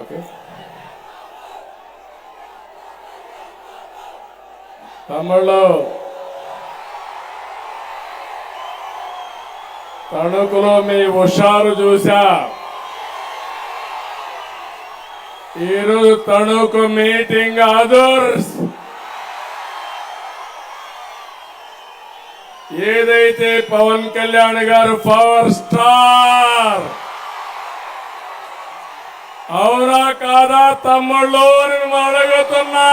Okay. తమిళలో తణుకులో మీ హుషారు చూశా. ఈరోజు తణుకు మీటింగ్ అదర్స్ ఏదైతే పవన్ కళ్యాణ్ గారు పవర్ స్టార్. అవునా కాదా తమ్ముళ్ళు నేను అడుగుతున్నా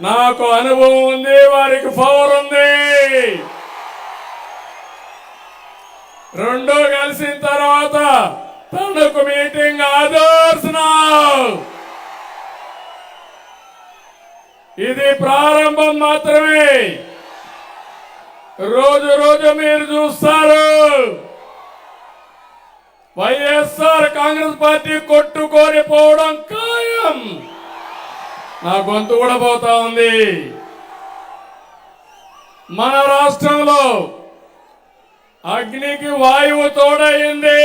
నాకు అనుభవం ఉంది వారికి పవర్ ఉంది. రెండో కలిసిన తర్వాత తనకు మీటింగ్ ఆదర్శ్ ఇది ప్రారంభం మాత్రమే. రోజు రోజు మీరు చూస్తారు. వైఎస్ఆర్ కాంగ్రెస్ పార్టీ కొట్టుకొని పోవడం ఖాయం. నా గొంతు కూడా పోతా ఉంది. మన రాష్ట్రంలో అగ్నికి వాయువు తోడయింది.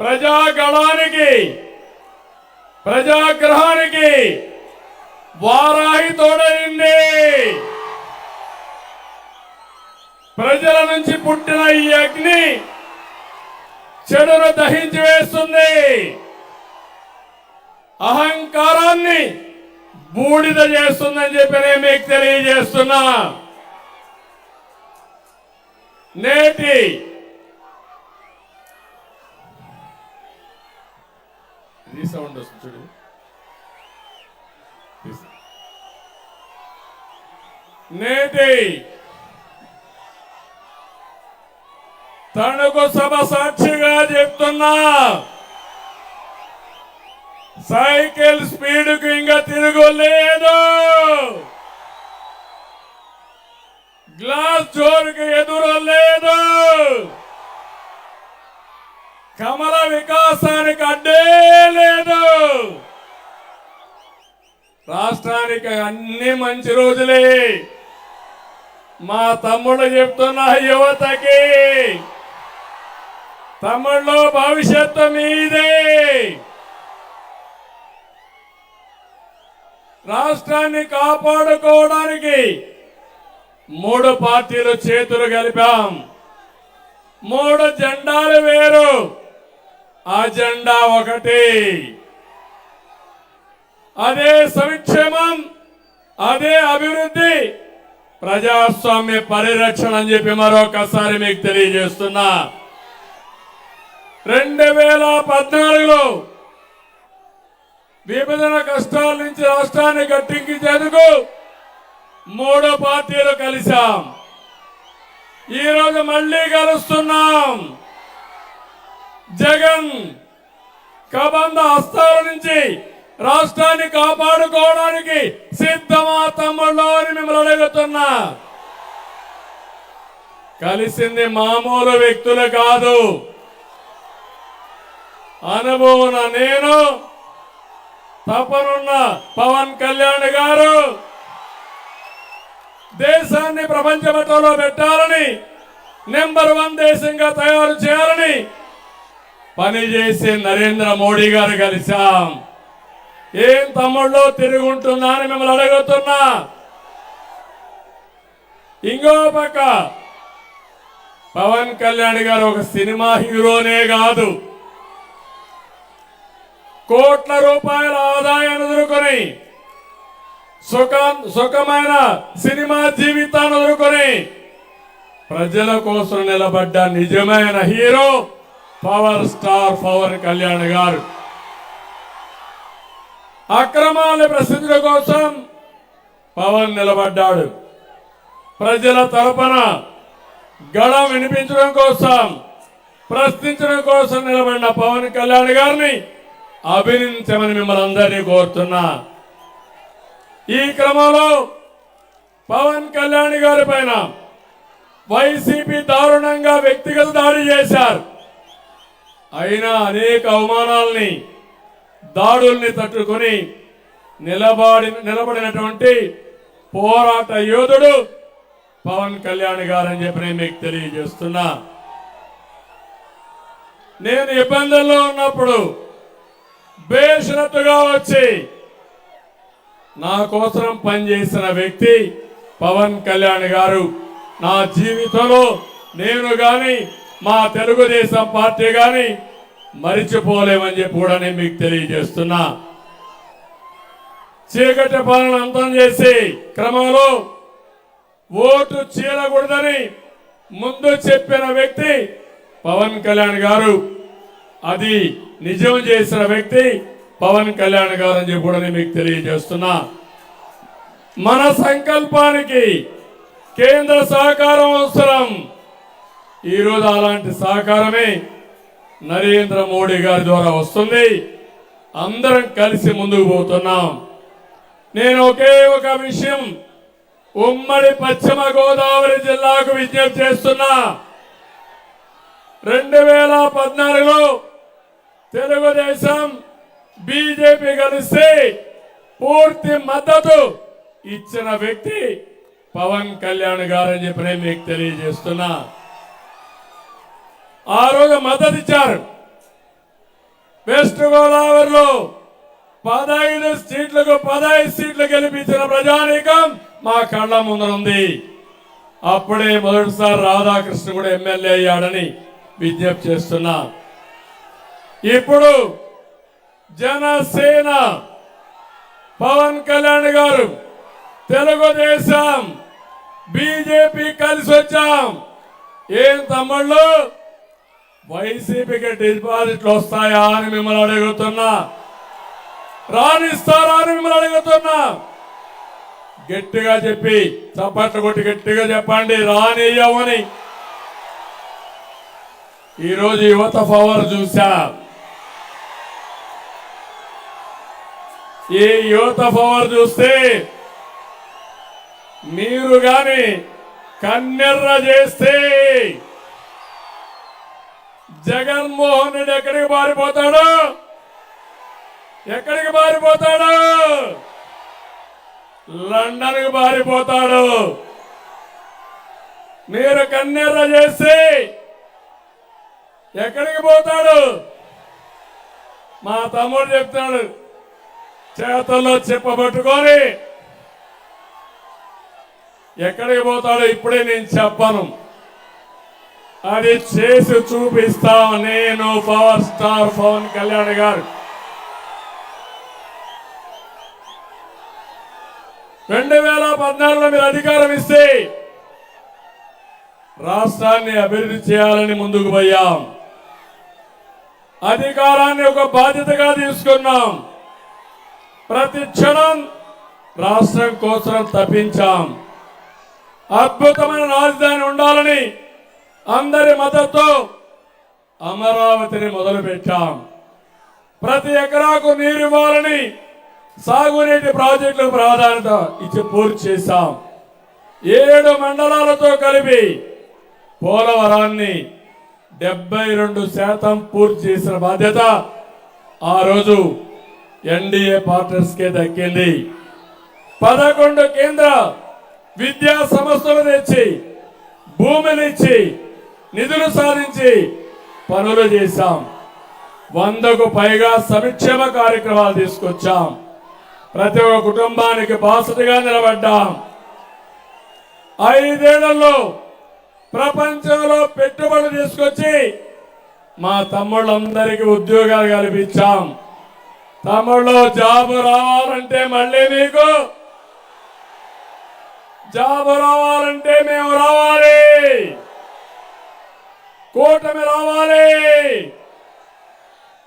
ప్రజాగళానికి ప్రజాగ్రహానికి వారాహి తోడైంది ప్రజల నుంచి పుట్టిన ఈ అగ్ని చెడును దహించి వేస్తుంది. అహంకారాన్ని బూడిద చేస్తుందని చెప్పి నేను మీకు తెలియజేస్తున్నా. నేటి సౌండ్ వస్తుంది చూడు. నేటి తణుకు సభ సాక్షిగా చెప్తున్నా. సైకిల్ స్పీడ్కు ఇంకా తిరుగులేదు. గ్లాస్ జోరుకు ఎదురు లేదు కమల వికాసానికి అడ్డే లేదు. రాష్ట్రానికి అన్ని మంచి రోజులే. మా తమ్ముడు చెప్తున్న యువతకి తమ్ముళ్ళు భవిష్యత్తు మీదే. రాష్ట్రాన్ని కాపాడుకోవడానికి మూడు పార్టీలు చేతులు కలిపాం. మూడు జెండాలు వేరు. ఆ జెండా ఒకటి. అదే సంక్షేమం అదే అభివృద్ధి ప్రజాస్వామ్య పరిరక్షణ అని చెప్పి మరొకసారి మీకు తెలియజేస్తున్నా. రెండు వేల పద్నాలుగులో విభజన కష్టాల నుంచి రాష్ట్రాన్ని గట్టెక్కించేందుకు మూడో పార్టీలు కలిశాం. ఈ రోజు మళ్ళీ కలుస్తున్నాం. జగన్ కబంధ హస్తాల నుంచి రాష్ట్రాన్ని కాపాడుకోవడానికి సిద్ధమా తమ్ముళ్ళు అని మిమ్మల్ని అడుగుతున్నా. కలిసింది మామూలు వ్యక్తులు కాదు. అనుభవం నేను తపనున్న పవన్ కళ్యాణ్ గారు దేశాన్ని ప్రపంచ మట్టంలో పెట్టాలని నెంబర్ వన్ దేశంగా తయారు చేయాలని పనిచేసి నరేంద్ర మోడీ గారు కలిశాం. ఏం తమ్ముళ్ళు తిరుగుంటుందా అని మిమ్మల్ని అడుగుతున్నా. ఇంకో పక్క పవన్ కళ్యాణ్ గారు ఒక సినిమా హీరోనే కాదు. కోట్ల రూపాయల ఆదాయాన్ని ఎదుర్కొని సుఖ సుఖమైన సినిమా జీవితాన్ని ఎదుర్కొని ప్రజల కోసం నిలబడ్డ నిజమైన hero power star Pawan Kalyan garu. అక్రమాల ప్రసిద్ధుల కోసం పవన్ నిలబడ్డాడు. ప్రజల తరపున గళం వినిపించడం కోసం ప్రశ్నించడం కోసం నిలబడిన పవన్ కళ్యాణ్ గారిని అభినందించమని మిమ్మల్ని అందరినీ కోరుతున్నా. ఈ క్రమంలో పవన్ కళ్యాణ్ గారి పైన వైసీపీ దారుణంగా వ్యక్తిగత దాడి చేశారు. అయినా అనేక అవమానాల్ని దాడుల్ని తట్టుకొని నిలబడి నిలబడినటువంటి పోరాట యోధుడు పవన్ కళ్యాణ్ గారని చెప్పి నేను మీకు తెలియజేస్తున్నా. నేను ఇబ్బందుల్లో ఉన్నప్పుడు బేషరతుగా వచ్చి నా కోసం పనిచేసిన వ్యక్తి పవన్ కళ్యాణ్ గారు. నా జీవితంలో నేను కానీ మా తెలుగుదేశం పార్టీ కానీ మరిచిపోలేమని చెప్పి కూడా నేను మీకు తెలియజేస్తున్నా. చీకటి పాలన అంతం చేసి క్రమంలో ఓటు చీలకూడదని ముందు చెప్పిన వ్యక్తి పవన్ కళ్యాణ్ గారు. అది నిజం చేసిన వ్యక్తి పవన్ కళ్యాణ్ గారు అని చెప్పి కూడా మీకు తెలియజేస్తున్నా. మన సంకల్పానికి కేంద్ర సహకారం అవసరం. ఈరోజు అలాంటి సహకారమే నరేంద్ర మోడీ గారి ద్వారా వస్తుంది. అందరం కలిసి ముందుకు పోతున్నాం. నేను ఒకే ఒక విషయం ఉమ్మడి పశ్చిమ గోదావరి జిల్లాకు విజ్ఞప్తి చేస్తున్నా. రెండు వేల పద్నాలుగులో తెలుగుదేశం బీజేపీ కలిసి పూర్తి మద్దతు ఇచ్చిన వ్యక్తి పవన్ కళ్యాణ్ గారని చెప్పి మీకు తెలియజేస్తున్నా. ఆ రోజు మద్దతు ఇచ్చారు. వెస్ట్ గోదావరిలో పదహైదు సీట్లకు పదహైదు సీట్లు గెలిపించిన ప్రజానీకం మా కళ్ళ ముందరుంది అప్పుడే మొదటిసారి రాధాకృష్ణ కూడా ఎమ్మెల్యే అయ్యాడని విజ్ఞప్తి చేస్తున్నా. ఇప్పుడు జనసేన పవన్ కళ్యాణ్ గారు తెలుగుదేశం బీజేపీ కలిసి వచ్చాం. ఏం తమ్ముళ్ళు? వైసీపీకి డిపాజిట్లు వస్తాయా అని మిమ్మల్ని అడుగుతున్నా. రాణిస్తారా అని మిమ్మల్ని అడుగుతున్నా. గట్టిగా చెప్పి చప్పట్లు కొట్టి గట్టిగా చెప్పండి రానియమని ఈరోజు యువత పవర్ చూసా ఈ యువత పవర్ చూస్తే మీరు గాని కన్నెర్ర చేస్తే జగన్మోహన్ రెడ్డి ఎక్కడికి పారిపోతాడు? ఎక్కడికి పారిపోతాడు? లండన్కి పారిపోతాడు. మీరు కన్నెర్ర చేస్తే ఎక్కడికి పోతాడు? మా తమ్ముడు చెప్తాడు చేతల్లో చెప్పబట్టుకొని ఎక్కడికి పోతాడో ఇప్పుడే నేను చెప్పను. అది చేసి చూపిస్తాం నేను పవర్ స్టార్ పవన్ కళ్యాణ్ గారు. రెండు వేల పద్నాలుగులో మీరు అధికారం ఇస్తే రాష్ట్రాన్ని అభివృద్ధి చేయాలని ముందుకు పోయాం. అధికారాన్ని ఒక బాధ్యతగా తీసుకున్నాం. ప్రతి క్షణం రాష్ట్రం కోసం తప్పించాం. అద్భుతమైన రాజధాని ఉండాలని అందరి మద్దతు అమరావతిని మొదలుపెట్టాం. ప్రతి ఎకరాకు నీరు ఇవ్వాలని సాగునీటి ప్రాజెక్టులకు ప్రాధాన్యత ఇచ్చి పూర్తి చేశాం. ఏడు మండలాలతో కలిపి పోలవరాన్ని డెబ్బై రెండు శాతం పూర్తి చేసిన బాధ్యత ఆ రోజు ఎన్డీఏ పార్ట్నర్స్ కే దక్కింది. పదకొండు కేంద్ర విద్యా సంస్థలు తెచ్చి భూమినిచ్చి నిధులు సాధించి పనులు చేశాం. వందకు పైగా సంక్షేమ కార్యక్రమాలు తీసుకొచ్చాం. ప్రతి ఒక్క కుటుంబానికి బాసటగా నిలబడ్డాం. ఐదేళ్ళలో ప్రపంచంలో పెట్టుబడులు తీసుకొచ్చి మా తమ్ముళ్ళందరికీ ఉద్యోగాలు కల్పించాం. తమ్ముళ్ళు జాబు రావాలంటే మళ్ళీ మీకు జాబు రావాలంటే మేము రావాలి. కూటమి రావాలి.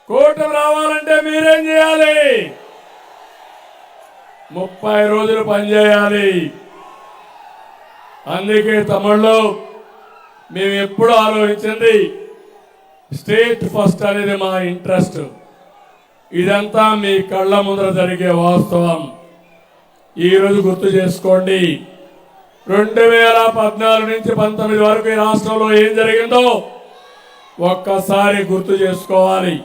కూటమి రావాలంటే మీరేం చేయాలి? ముప్పై రోజులు పనిచేయాలి అందుకే తమిళ్ళో మేము ఎప్పుడు ఆలోచించింది స్టేట్ ఫస్ట్ అనేది మా ఇంట్రెస్ట్. ఇదంతా మీ కళ్ళ ముందర జరిగే వాస్తవం. ఈరోజు గుర్తు చేసుకోండి. రెండు వేల పద్నాలుగు నుంచి పంతొమ్మిది వరకు ఈ రాష్ట్రంలో ఏం జరిగిందో ఒక్కసారి గుర్తు చేసుకోవాలి.